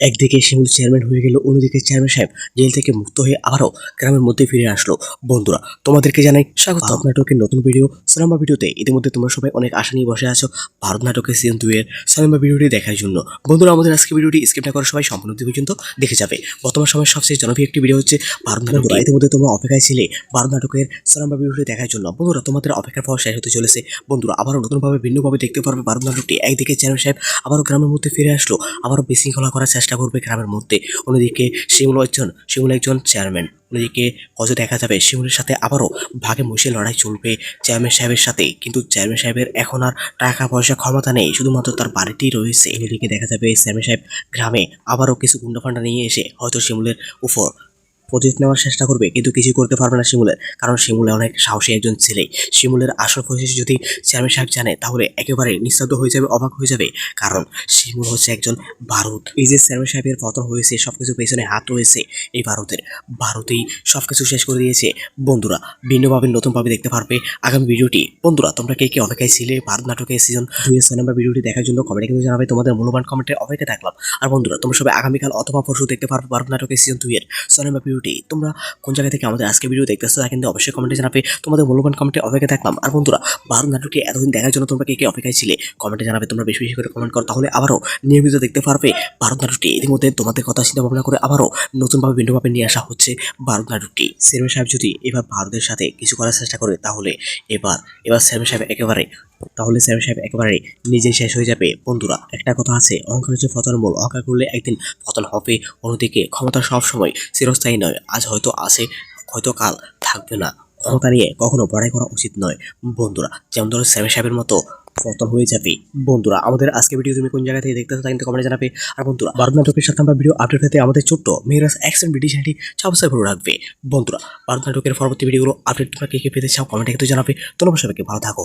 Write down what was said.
একদিকে শিমুল চেয়ারম্যান হয়ে গেল অন্যদিকে চেয়ারম্যান সাহেব জেল থেকে মুক্ত হয়ে আবারও গ্রামের মধ্যে ফিরে আসলো। বন্ধুরা তোমাদেরকে জানাই স্বাগত। ভারত নাটকের নতুন ভিডিও সিনেমা ভিডিওতে ইতিমধ্যে তোমরা সবাই অনেক আশা নিয়ে বসে আছো ভারত নাটকের সিজন দুই এর সিনেমা ভিডিওটি দেখার জন্য। বন্ধুরা আমাদের আজকে ভিডিওটি স্কিপ না করে সবাই সম্পূর্ণ পর্যন্ত দেখে যাবে। বর্তমান সময়ের সবচেয়ে জনপ্রিয় একটি ভিডিও হচ্ছে ভারত নাটক ইতিমধ্যে তোমরা অপেক্ষায় ছিলে ভারত নাটকের সিনেমা ভিডিওটি দেখার জন্য। বন্ধুরা তোমাদের অপেক্ষার পর শেষ হতে চলেছে। বন্ধুরা আবারও নতুনভাবে ভিন্নভাবে দেখতে পারবে ভারত নাটকটি। একদিকে চেয়ারম্যান সাহেব আবারও গ্রামের মধ্যে ফিরে আসলো আবারও বিশৃঙ্খলা করার চেষ্টা করবে গ্রামের মধ্যে। অন্যদিকে শিমুল একজন শিমুল একজন চেয়ারম্যান অন্যদিকে হয়তো দেখা যাবে, শিমুলের সাথে আবারও ভাগে মুশিয়ে লড়াই চলবে চেয়ারম্যান সাহেবের সাথে। কিন্তু চেয়ারম্যান সাহেবের এখন আর টাকা পয়সা ক্ষমতা নেই, শুধুমাত্র তার বাড়িটি রয়েছে। অন্যদিকে দেখা যাবে চেয়ারম্যান সাহেব গ্রামে আবারও কিছু গুন্ডাফান্ডা নিয়ে এসে হয়তো শিমুলের উপর প্রতিশোধ নেওয়ার চেষ্টা করবে, কিন্তু কিছু করতে পারবে না শিমুলের। কারণ শিমুলে অনেক সাহসী একজন ছেলে। শিমুলের আসল পরিচয় যদি চেয়ারম্যান সাহেব জানে, তাহলে একেবারে নিস্তব্ধ হয়ে যাবে, অবাক হয়ে যাবে। কারণ শিমুল হচ্ছে একজন ভারত এই যে চেয়ারম্যান সাহেবের পতন হয়েছে সবকিছু পেছনে হাত রয়েছে, এই ভারতের ভারতেই সবকিছু শেষ করে দিয়েছে। বন্ধুরা, ভিন্নভাবে, নতুনভাবে দেখতে পারবে আগামী ভিডিওটি। বন্ধুরা, তোমরা কে কে অপেক্ষায় ছিলে? ভারত নাটকের সিজন দুই এর সিনেমা ভিডিওটি দেখার জন্য কমেন্টে কিন্তু জানাবে। তোমাদের মূল্যবান কমেন্টে অপেক্ষা থাকলাম। আর বন্ধুরা, তোমরা সবাই আগামীকাল অথবা পরশু দেখতে পারবে ভারত নাটকের সিজন দুই এর ভিডিওটি তোমরা কোন জায়গা থেকে আমাদের আজকে ভিডিও দেখতেছো তা কিন্তু অবশ্যই কমেন্টে জানাবে। তোমাদের মূল্যবান কমেন্টে অপেক্ষা থাকলাম। আর বন্ধুরা ভারত নাটকটি এতদিন দেখার জন্য তোমরা কে কে অপেক্ষায় ছিলে কমেন্টে জানাবে। তোমরা বেশি বেশি করে কমেন্ট করো, তাহলে আবারও নিয়মিত দেখতে পারবে ভারত নাটকটি। ইতিমধ্যে তোমাদের কথা চিন্তা ভাবনা করে আবারও নতুনভাবে ভিন্নভাবে নিয়ে আসা হচ্ছে ভারত নাটকটি। সেরম সাহেব যদি এবার ভারতের সাথে কিছু করার চেষ্টা করে, তাহলে এবার এবার সেরম সাহেব একেবারে, তাহলে সেরম সাহেব একেবারে নিজেই শেষ হয়ে যাবে। বন্ধুরা, একটা কথা আছে, অহংকার হচ্ছে পতনের মূল। অহংকার করলে একদিন পতন হবে, অন্যদিকে ক্ষমতা সবসময় চিরস্থায়ী নয়। আজ হয়তো আছে হয়তো কাল থাকবে না। ক্ষমতা নিয়ে কখনো বড়াই করা উচিত নয়। বন্ধুরা, যেমন ধরো সেভেন সাহেবের মতো পতন হয়ে যাবে। বন্ধুরা, আমাদের আজকে ভিডিও তুমি কোন জায়গা থেকে দেখতেছো তা কিন্তু কমেন্টে জানাবে। আর বন্ধুরা ভারত নাটকের সাথে আমরা ভিডিও আপডেট পেতে আমাদের ছোট্ট মেয়েরাস অ্যাকশন ভিডিও চ্যানেলটি সাবস্ক্রাইব করে রাখবে। বন্ধুরা ভারত নাটকের পরবর্তী ভিডিওগুলো আপডেট তোমরা কে কে পেতে চাও কমেন্টে কিন্তু জানাবে। তোমরা সবাইকে, ভালো থাকো।